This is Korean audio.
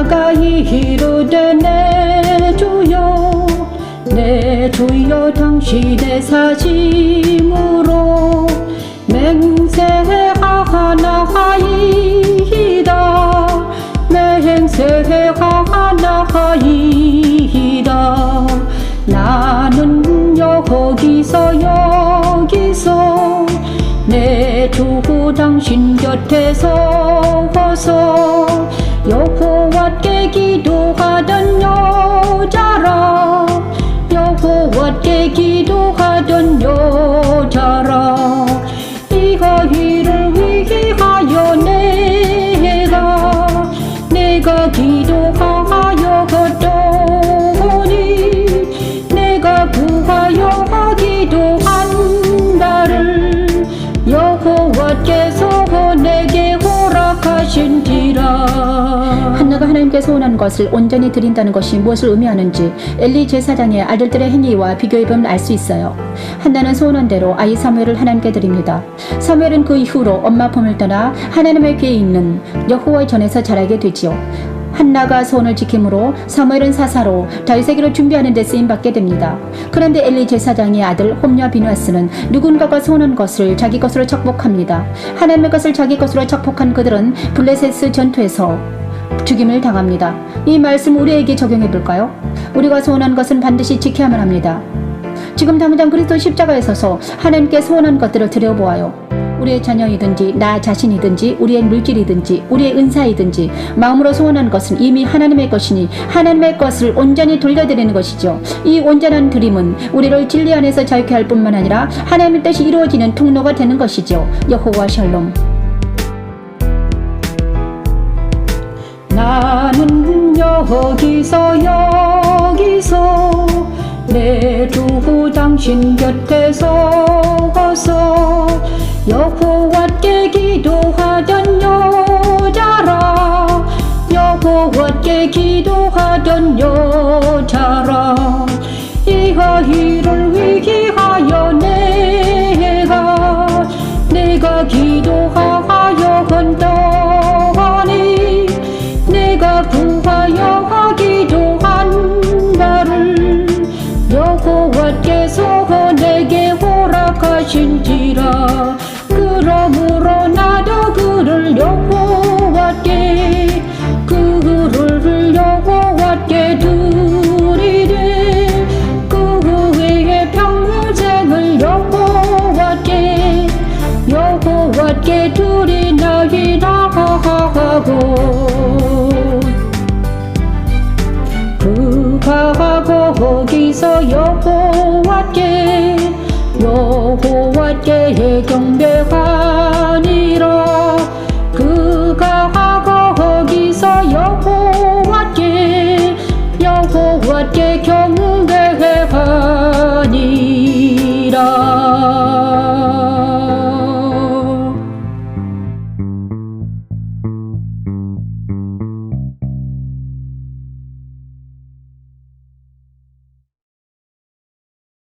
이르되 내 주여 내 주여 당신의 사심으로 맹세하나이다. 맹세하나이다. 나는 여기서 여기서 내 주 당신 곁에 서서 여호와께 기도 하나님께 소원한 것을 온전히 드린다는 것이 무엇을 의미하는지 엘리 제사장의 아들들의 행위와 비교해보면 알 수 있어요. 한나는 소원한 대로 아이 사무엘을 하나님께 드립니다. 사무엘은 그 이후로 엄마 품을 떠나 하나님의 궤에 있는 여호와의 전에서 자라게 되지요. 한나가 소원을 지킴으로 사무엘은 사사로 다윗에게로 준비하는 데 쓰임받게 됩니다. 그런데 엘리 제사장의 아들 홈냐 비누아스는 누군가가 소원한 것을 자기 것으로 척복합니다. 하나님의 것을 자기 것으로 척복한 그들은 블레세스 전투에서 죽임을 당합니다. 이 말씀 우리에게 적용해 볼까요? 우리가 소원한 것은 반드시 지켜야만 합니다. 지금 당장 그리스도 십자가에 서서 하나님께 소원한 것들을 드려보아요. 우리의 자녀이든지 나 자신이든지 우리의 물질이든지 우리의 은사이든지 마음으로 소원한 것은 이미 하나님의 것이니 하나님의 것을 온전히 돌려드리는 것이죠. 이 온전한 드림은 우리를 진리 안에서 자유케 할 뿐만 아니라 하나님의 뜻이 이루어지는 통로가 되는 것이죠. 여호와 샬롬. 여기서 여기서 내주 당신 곁에 서서 여호와께 기도하던 여자라 여호와께 기도하던 여자라. 이가 이를 위하여 내가 내가 기도하여 건더 함께 둘이 널 위로하고. 구하고 거기서 여호와께 여호와께 경배하니라. 그가 하고 거기서 여호와께 여호와께 경배하니라.